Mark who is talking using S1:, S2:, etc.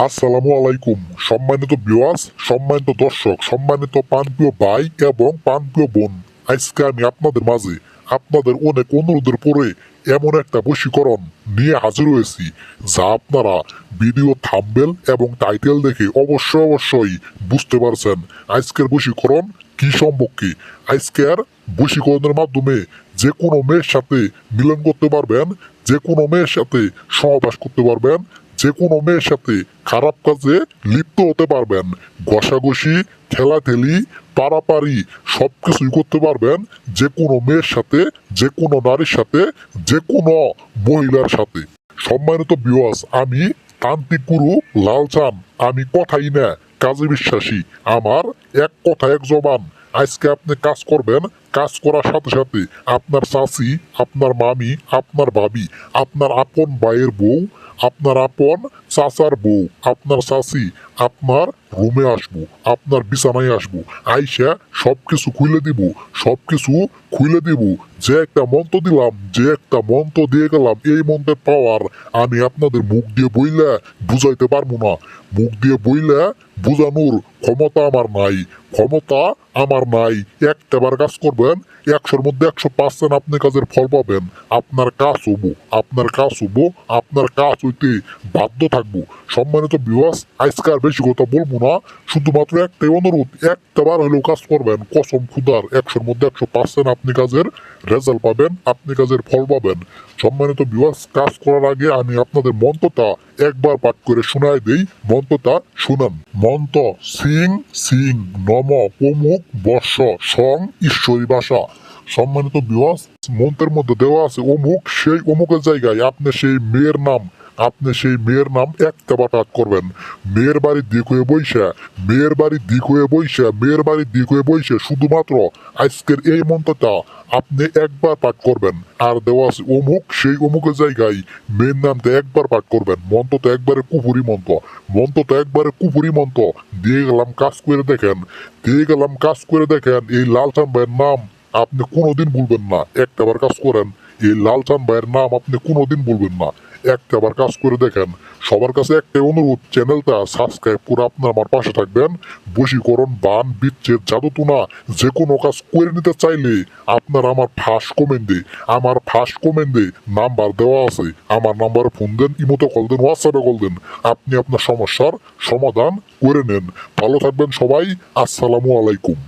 S1: আসসালামু আলাইকুম। সম্মানিত বিওয়াস সম্মানিত দর্শক, সম্মানিত পানপ্রিয় ভাই এবং পানপ্রিয় বোন, আজকে আমি আপনাদের মাঝে আপনাদের অনেক অনুরোধের পরে এমন একটা বশীকরণ নিয়ে হাজির হয়েছি, যা আপনারা ভিডিও থাম্বেল এবং টাইটেল দেখে অবশ্যই অবশ্যই বুঝতে পারছেন আজকের বশীকরণ কি সম্পর্কে। আজকের বশীকরণের মাধ্যমে যে কোনো মেয়ের সাথে মিলন করতে পারবেন যে কোনো মেয়ের সাথে সহবাস করতে পারবেন যে কোনো মেয়ের সাথে খারাপ কাজে লিপ্ত হতে পারবেন। ঘষাঘষি, ঠেলাঠেলি, পারাপারি সব কিছুই করতে পারবেন যে কোনো মেয়ের সাথে যে কোনো নারীর সাথে যে কোনো মহিলার সাথে। সম্মানিত বিওয়াস আমি তান্ত্রিক গুরু লাল চান আমি কথাই না, কাজে বিশ্বাসী। আমার এক কথা, এক জবান। আজকে আপনি কাজ করবেন, কাজ করার সাথে সাথে আপনার চাচি, আপনার মামি, আপনার ভাবি, আপনার আপন ভাইয়ের বউ আপনার আপন চাচার বউ, আপনার চাচি আপনার রুমে আসব, আপনার বিছানায় আসব, আইসা সব কিছু খুলে দিব সব কিছু খুলে দিব, যে একটা মন্ত্র দিলাম, যে একটা মন্ত্র দিয়ে গেলাম, এই মন্ত্রের পাওয়ার আমি আপনাদের মুখ দিয়ে বইলে বুঝাইতে পারব না। মুখ দিয়ে বইলে বোঝানোর ক্ষমতা আমার নাই, ক্ষমতা আমার নাই। একটাবার কাজ করবেন, একশোর মধ্যে একশো পার্সেন্ট আপনি কাজের ফল পাবেন। আপনার কাজ হব, আপনার কাজ হব, আপনার কাজ হইতে বাধ্য থাকব। সম্মানিত বিবাস আজকে আর বেশি কথা বলব না, শুধুমাত্র একটাই অনুরোধ, একটাবার হলেও কাজ করবেন। কসম খুদার, একশোর মধ্যে একশো পার্সেন্ট আপনি কাজের রেজাল্ট পাবেন, আপনি কাজের ফল পাবেন। সম্মানিত বিবাস কাজ করার আগে আমি আপনাদের মন্ত্রটা একবার পাঠ করে শোনাই দেই। মন্ত্রটা শুনান। মন্ত্র, সিং সিং, নম, অমুক, বর্ষ, সং, ঈশ্বরী ভাষা। সম্মানিত বিবাস মন্ত্রের মধ্যে দেওয়া আছে অমুক, সেই অমুকের জায়গায় আপনি সেই মেয়ের নাম আপনি সেই মেয়ের নাম একটা বাটাত করবেন। মেয়ের বাড়ির দিক হয়ে বইসা, মেয়ের বাড়ির দিক হয়ে বইসা, মেয়ের বাড়ির দিক হয়ে বইসা, শুধুমাত্র আজকের এই মন্ত্রটা আপনি একবার পাঠ করবেন। আর দেওয়া আছে অমুক, সেই অমুকের জায়গায় মেয়ের নামটা একবার পাঠ করবেন। মন্ত্র তো একবারে কুপুরি মন্ত্র। মন্ত্র তো একবারে কুপুরি মন্ত্র। দিয়ে গেলাম কাজ করে দেখেন। দিয়ে গেলাম কাজ করে দেখেন, এই লালচান ভাইয়ের নাম আপনি কোনোদিন ভুলবেন না। একটাবার কাজ করেন, এই লালচান ভাইয়ের নাম আপনি কোনোদিন ভুলবেন না। একটাবার কাজ করে দেখেন। সবার কাছে একটাই অনুরোধ, চ্যানেলটা সাবস্ক্রাইব করে আপনার আমার পাশে থাকবেন। বশীকরণ, বান, বিচ্ছেদ জাদুটুনা যে কোনো কাজ করে নিতে চাইলে আপনার আমার ফাঁস কমেন্টে আমার ফাঁস কমেন্টে নাম্বার দেওয়া আছে। আমার নাম্বারে ফোন দেন, ইমোতে কল দেন হোয়াটসঅ্যাপে কল দেন। আপনি আপনার সমস্যার সমাধান করে নেন। ভালো থাকবেন সবাই, আসসালামু আলাইকুম।